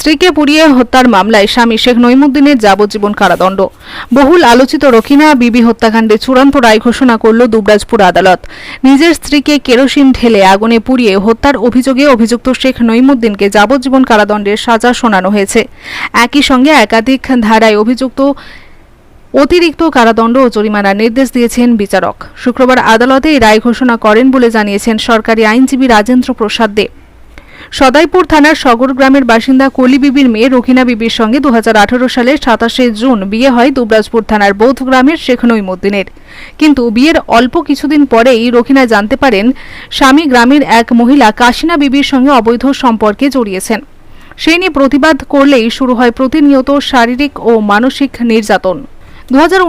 স্ত্রীকে পুড়িয়ে হত্যার মামলায় স্বামী শেখ নইমুদ্দিনের যাবজ্জীবন কারাদণ্ড। বহুল আলোচিত রকিনা বিবি হত্যাকাণ্ডে চূড়ান্ত রায় ঘোষণা করল দুবরাজপুর আদালত। নিজের স্ত্রীকে কেরোসিন ঢেলে আগুনে পুড়িয়ে হত্যার অভিযোগে অভিযুক্ত শেখ নইমুদ্দিনকে যাবজ্জীবন কারাদণ্ডের সাজা শোনানো হয়েছে। একই সঙ্গে একাধিক ধারায় অভিযুক্ত অতিরিক্ত কারাদণ্ড ও জরিমানার নির্দেশ দিয়েছেন বিচারক। শুক্রবার আদালতে এই রায় ঘোষণা করেন বলে জানিয়েছেন সরকারি আইনজীবী রাজেন্দ্র প্রসাদ দে। সদাইপুর থানার সগর গ্রামের বাসিন্দা কলি বিবির মেয়ে রকিনা বিবির সঙ্গে দু হাজার আঠারো সালের সাতাশে জুন বিয়ে হয় দুবরাজপুর থানার বৌদ্ধ গ্রামের শেখ নইমুদ্দিনের কিন্তু বিয়ের অল্প কিছুদিন পরেই রকিনা জানতে পারেন, স্বামী গ্রামের এক মহিলা কাশিনা বিবির সঙ্গে অবৈধ সম্পর্কে জড়িয়েছেন। সেই নিয়ে প্রতিবাদ করলেই শুরু হয় প্রতিনিয়ত শারীরিক ও মানসিক নির্যাতন।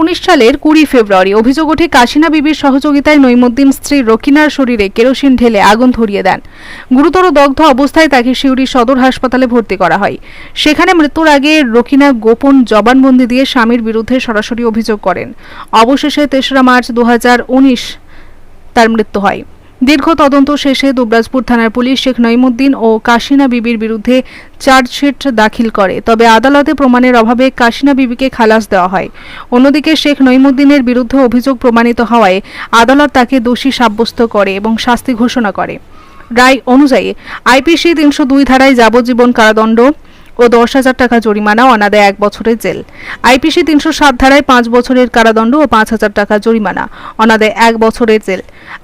উনিশ সালের কুড়ি ফেব্রুয়ারি অভিযোগ ওঠে কাশিনা বিবির সহযোগিতায় নৈমুদ্দিন স্ত্রী রকিনার শরীরে কেরোসিন ঢেলে আগুন ধরিয়ে দেন। গুরুতর দগ্ধ অবস্থায় তাকে সিউড়ি সদর হাসপাতালে ভর্তি করা হয়। সেখানে মৃত্যুর আগে রকিনা গোপন জবানবন্দি দিয়ে স্বামীর বিরুদ্ধে সরাসরি অভিযোগ করেন। অবশেষে তেসরা মার্চ দু হাজার উনিশ তার মৃত্যু হয়। দীর্ঘ তদন্ত শেষে দুবরাজপুর থানার পুলিশ শেখ নইমুদ্দিন ও কাশিনা বিবির বিরুদ্ধে চার্জশিট দাখিল করে। তবে আদালতে প্রমাণের অভাবে কাশিনা বিবিকে খালাস দেওয়া হয়। অন্যদিকে শেখ নঈমুদ্দিনের বিরুদ্ধে অভিযোগ প্রমাণিত হওয়ায় আদালত তাকে দোষী সাব্যস্ত করে এবং শাস্তি ঘোষণা করে। রায় অনুযায়ী, আইপিসি তিনশো দুই ধারায় যাবজ্জীবন কারাদণ্ড ও দশ হাজার টাকা জরিমানা অনাদে এক বছরের জেল। আইপিসি তিনশো সাত ধারায় পাঁচ বছরের কারাদণ্ড ও পাঁচ হাজার টাকা জরিমানা অনাদে এক বছরের জেল।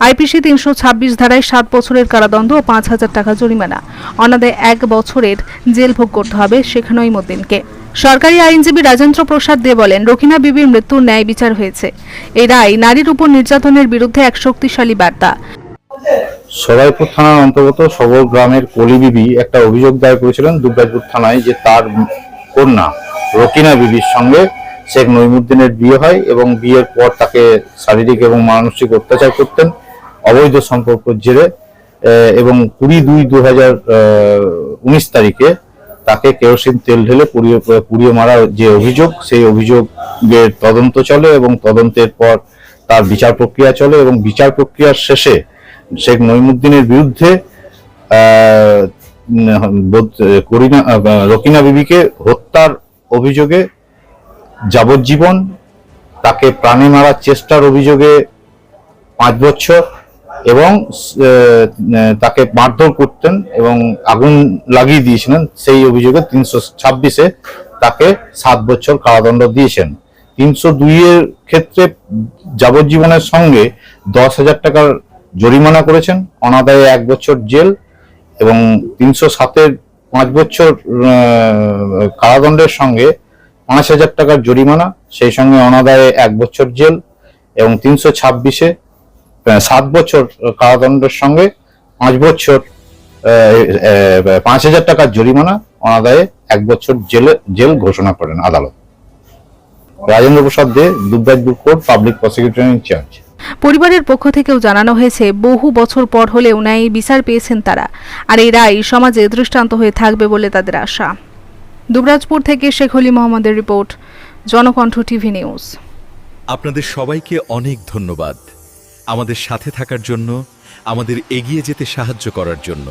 আইপিসি তিনশো ছাব্বিশ ধারায় সাত বছরের কারাদণ্ড ও পাঁচ হাজার টাকা জরিমানা অনাদে এক বছরের জেল ভোগ করতে হবে শেখ নইমুদ্দিনকে সরকারি আইনজীবী রাজেন্দ্র প্রসাদ দে বলেন রকিনা বিবির মৃত্যুর ন্যায় বিচার হয়েছে। এই রায় নারীর উপর নির্যাতনের বিরুদ্ধে এক শক্তিশালী বার্তা। সরাইপুর থানার অন্তর্গত সবর গ্রামের কলি বিবি একটা অভিযোগ দায়ের করেছিলেন দুর্গাপুর থানায় যে তার কন্যা রকিনা বিবির সঙ্গে শেখ নইমুদ্দিনের বিয়ে হয় এবং বিয়ের পর তাকে শারীরিক এবং মানসিক অত্যাচার করতেন, অবৈধ সম্পর্ক জেরে এবং কুড়ি দুই দু হাজার উনিশ তারিখে তাকে কেরোসিন তেল ঢেলে পুড়িয়ে পুড়িয়ে মারার যে অভিযোগ, সেই অভিযোগের তদন্ত চলে এবং তদন্তের পর তার বিচার প্রক্রিয়া চলে এবং বিচার প্রক্রিয়ার শেষে শেখ নইমুদ্দিনের বিরুদ্ধে করিনা রকিনা বিবিকে হত্যার অভিযোগে যাবজ্জীবন, তাকে প্রাণে মারার চেষ্টার অভিযোগে পাঁচ বছর এবং তাকে মারধর করতেন এবং আগুন লাগিয়ে দিয়েছিলেন, সেই অভিযোগে তিনশো ছাব্বিশে তাকে সাত বছর কারাদণ্ড দিয়েছেন। তিনশো দুইয়ের ক্ষেত্রে যাবজ্জীবনের সঙ্গে দশ হাজার টাকার জরিমানা করেছেন, অনাদায়ে এক বছর জেল এবং তিনশো সাতের পাঁচ বছর কারাদণ্ডের সঙ্গে পাঁচ হাজার টাকার জরিমানা, সেই সঙ্গে অনাদায়ে এক বছর জেল এবং তিনশো ছাব্বিশে সাত বছর কারাদণ্ডের সঙ্গে পাঁচ বছর পাঁচ হাজার টাকার জরিমানা, অনাদায়ে এক বছর জেলে, জেল ঘোষণা করেন আদালত। Rajendra Prasad De Dubrajpur court public prosecutor in charge পরিবারের পক্ষ থেকেও জানানো হয়েছে, বহু বছর পর হলেও ন্যায় বিচার পেয়েছেন তারা, আর এই রায় সমাজে দৃষ্টান্ত হয়ে থাকবে বলে তাদের আশা। দুবরাজপুর থেকে শেখ হলি মোহাম্মদের রিপোর্ট, জনকণ্ঠ টিভি নিউজ। আপনাদের সবাইকে অনেক ধন্যবাদ। আমাদের সাথে থাকার জন্য, আমাদের এগিয়ে যেতে সাহায্য করার জন্য।